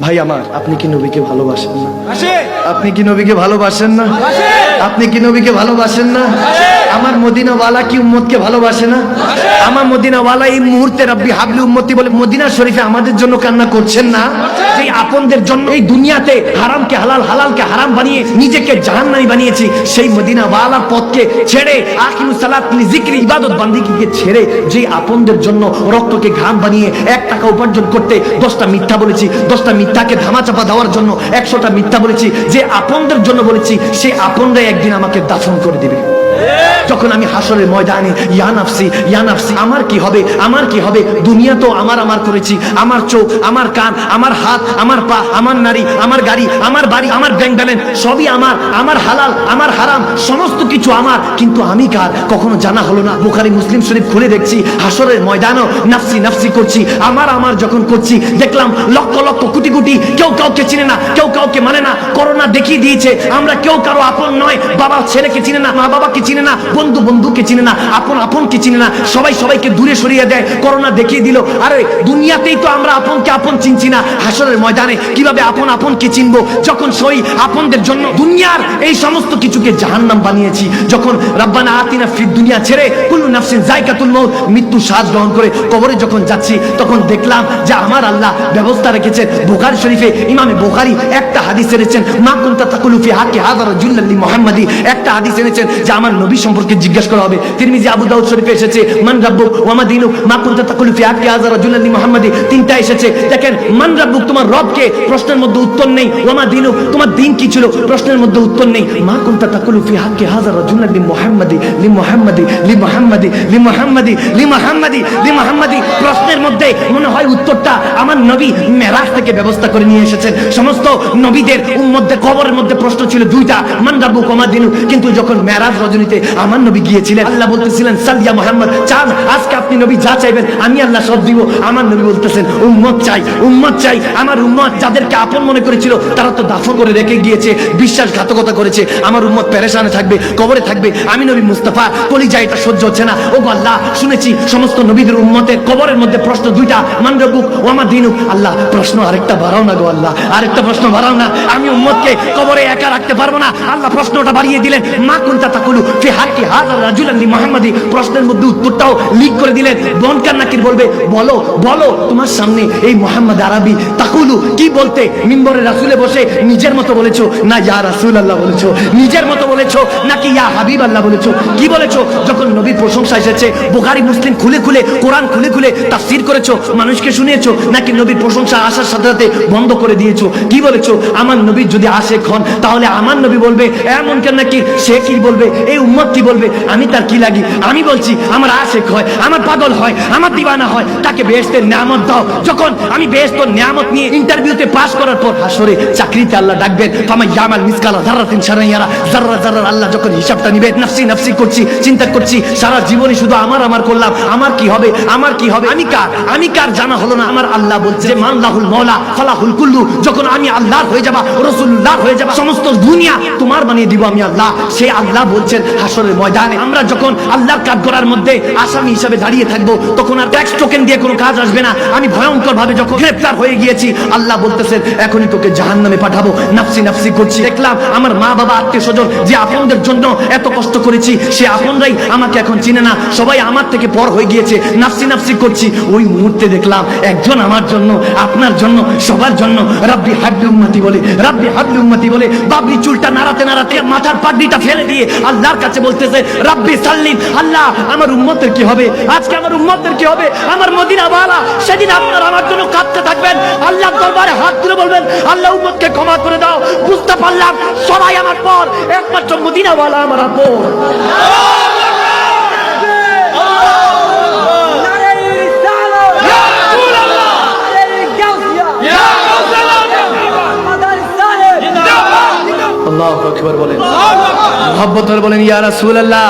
ভাই আমার আপনি কি নবীকে ভালোবাসেন না? আপনি কি নবীকে ভালোবাসেন না? আপনি কি নবীকে ভালোবাসেন না? আমার মদিনাওয়ালা কি উম্মতকে ভালোবাসে না? আমার মদিনাওয়ালা এই মুহূর্তে রব্বি হাবলি উম্মতি বলে মদিনা শরীফে আমাদের জন্য কান্না করছেন না? যে আপনদের জন্য এই দুনিয়াতে হারামকে হালাল হালালকে হারাম বানিয়ে নিজেকে জাহান্নামি বানিয়েছি সেই মদিনাওয়ালার পথকে ছেড়ে আকিমু সালাত জিক্রি ইবাদত বান্দিকে ছেড়ে যে আপনদের জন্য রক্তকে ঘাম বানিয়ে এক টাকা উপার্জন করতে দশটা মিথ্যা বলেছি দশটা মিথ্যাকে ধামাচাপা দেওয়ার জন্য একশোটা মিথ্যা বলেছি যে আপনদের জন্য বলেছি সে আপনরাই একদিন আমাকে দাফন করে দিবে। যখন আমি হাসরের ময়দানে, ইয়া নাফসি ইয়া নাফসি, আমার কি হবে? আমার কি হবে? দুনিয়া তো আমার আমার করেছি। আমার চোখ, আমার কান, আমার হাত, আমার পা, আমার নারী আমার গাড়ি, আমার বাড়ি, আমার ব্যাংক ব্যালেন্স সবই আমার। আমার হালাল, আমার হারাম, সমস্ত কিছু আমার। কিন্তু আমি কার? কখনো জানা হলো না। বুখারি, মুসলিম শরীফ খুলে দেখছি হাসরের ময়দানও নাফসি নাফসি করছি। আমার আমার যখন করছি, দেখলাম লক্ষ লক্ষ, কোটি কোটি, কেউ কাউকে চিনে না, কেউ কাউকে মানে না। করোনা দেখিয়ে দিয়েছে, আমরা কেউ কারও আপন নয়, বাবা ছেলেকে চিনে না মা বাবাকে চিনে না বন্ধু বন্ধুকে চিনে না, আপন আপনকে চিনে না, সবাই সবাইকে দূরে সরিয়ে দেয়, করোনা দেখিয়ে দিল। আরে, দুনিয়াতেই তো আমরা আপনকে আপন চিনছি না। হাসরের ময়দানে কীভাবে আপন আপনকে চিনবো? যখন সই আপনদের জন্য দুনিয়ার এই সমস্ত কিছুকে জাহান্নাম বানিয়েছি, যখন রাব্বানা আতিনা ফিদ দুনিয়া ছেড়ে কুল্লু নাফসিন জায়কাতুল মউত মৃত্যু শ্বাস গ্রহণ করে কবরে যখন যাচ্ছি, তখন দেখলাম যে আমার আল্লাহ ব্যবস্থা রেখেছেন। বুখারী শরীফে ইমামে বুখারী একটা হাদিস এনেছেন, মা কুনতা তাকুলু ফি হাক্কি হাযা রাজুল্লাহি মুহাম্মাদি। একটা হাদিস এনেছেন যে আমার নবী সম্পর্কে জিজ্ঞেস করা হবে। তিরমিজি আবু দাউদ শরীফে এসেছে, মান রাব্বুক? ওয়া মা মা কুনতা তাকুলু ফি হাক্কি হাযা রাজুল্লাহি মুহাম্মাদি? তিনটা এসেছে। দেখেন, মান রাব্বুক, তোমার রবকে প্রশ্নের মধ্যে উত্তর নেই। ওয়া মা তোমার দিন কি ছিল? প্রশ্নের মধ্যে উত্তর নেই। মা কুনতা তাকুলু ফি হাক্কি হাযা রাজুল্লাহি মুহাম্মাদি? লি মুহাম্মাদি লি মুহাম্মাদি লি মুহাম্মাদি লি মুহাম্মাদি লি মুহাম্মাদি। প্রশ্নের মধ্যে মনে হয় উত্তরটা আমার নবী মেরাজ থেকে ব্যবস্থা করে নিয়ে এসেছেন। সমস্ত নবীদের উম্মতদের কবরের মধ্যে প্রশ্ন ছিল দুইটা, মান রাব্বুক, ওয়া মা কিন্তু যখন মেরাজ রজনীতে আমার নবী গিয়েছিলেন, আল্লাহ বলতেছিলেন সালিয়া মোহাম্মদ, চান, আজকে আপনি নবী যা চাইবেন, আমি আল্লাহ সব দিব। আমার নবী বলতেছেন, উম্মত চাই উম্মত চাই। আমার উম্মত যাদেরকে আপন মনে করেছিল, তারা তো দাফন করে রেখে গিয়েছে, বিশ্বাসঘাতকতা করেছে। আমার উম্মত পেরেশানে থাকবে, কবরে থাকবে। আমি নবী মুস্তাফা কলিজা এটা সহ্য হচ্ছে না। ও আল্লাহ, শুনেছি সমস্ত নবীদের উম্মতের কবরের মধ্যে প্রশ্ন দুইটা মান রব্বুক ও আমার দিনুক। আল্লাহ, প্রশ্ন আরেকটা বাড়াও না গো আল্লাহ, আরেকটা প্রশ্ন বাড়াও না। আমি উম্মতকে কবরে একা রাখতে পারব না। আল্লাহ প্রশ্নটা বাড়িয়ে দিলেন, মা কুনতা তাকুলু ফি হাক্কি নিজের মতো বলেছ। না, ইয়া রাসুল আল্লাহ বলেছ। নিজের মতো বলেছ? নাকি ইয়া হাবিব আল্লাহ বলেছ? কি বলেছ? যখন প্রশংসা এসেছে, বুখারী, মুসলিম খুলে খুলে, কোরআন খুলে খুলে তাফসীর করেছ, মানুষকে শুনিয়েছো, নাকি নবীর প্রশংসা আসার সাথে সাথে বন্ধ করে দিয়েছ? কি বলেছ? আমার নবী যদি আসে হন, তাহলে আমার নবী বলবে, এমন কেন নাকি সে কি বলবে? এই উম্মত কি বলবে, আমি তার কি লাগি? আমি বলছি, আমার আশেক হয়, আমার পাগল হয়, আমার দিবানা হয়, তাকে বেহেস্তের নিয়ামত দাও। যখন আমি বেহেস্ত নিয়ামত নিয়ে ইন্টারভিউতে পাস করার পর হাসরে চাকরিতে আল্লাহ ডাকবেন, ফামা ইয়ামাল মিসকালা জাররাতিন সারাইয়ারা জাররা জাররা আল্লাহ যখন হিসাবটা নিবে, নাফসি নাফসি করছি, চিন্তা করছি, সারা জীবনে শুধু আমার আমার করলাম, আমার কি হবে, আমার কি হবে, আমি কার আমি কার জানা হলো না? আমার আল্লাহ বলছে মানলাহুল মৌলা ফালাহুল কুল্লু, যখন আমি আল্লাহর হয়ে যাবা, রসুল্লাহর হয়ে যাবা, সমস্ত দুনিয়া তোমার বানিয়ে দিব আমি আল্লাহ। সে আল্লাহ বলছেন, হাসরের ময়দানে আমরা যখন আল্লাহর কাজ করার মধ্যে আসামি হিসাবে দাঁড়িয়ে থাকব, তখন আর ট্যাক্স টোকেন দিয়ে কোনো কাজ আসবে না। আমি ভয়ঙ্কর ভাবে যখন গ্রেপ্তার হয়ে গিয়েছি, আল্লাহ বলতেছেন এখনই তোকে জাহান নামে পাঠাবো। নাফসি নাফসি করছি। দেখলাম আমার মা বাবা, আত্মীয় স্বজন যে আপনদের জন্য এত কষ্ট করেছি, সে আপনরাই আমাকে এখন চিনে না। সবাই আমার থেকে পর হয়ে গিয়েছে। নাফসি নাফসি করছি। ওই মুহূর্তে দেখলাম একজন আমার জন্য, আপনার জন্য, সবার জন্য রাব্বি হাবলি উম্মতি বলে, রাব্বি হাবলি উম্মতি বলে বাবলি চুলটা নাড়াতে নাড়াতে মাথার পাগড়িটা ফেলে দিয়ে আল্লাহর কাছে বলতেছে, রাব্বি সাল্লিম আল্লাহ, আমার উম্মতের কি হবে? আজকে আমার উম্মতের কি হবে? আমার মদিনা বালা সেদিন আপনারা আমার জন্য কাঁদতে থাকবেন। আল্লাহ দরবারে হাত তুলে বলবেন, আল্লাহ, উম্মতকে ক্ষমা করে দাও। বুঝতে পারলাম, সবাই আমার পর, একমাত্র মদিনা বালা আমার আপন। আল্লাহ আকবার বলেন। মোহাব্বত বলেন ইয়া রাসূলুল্লাহ।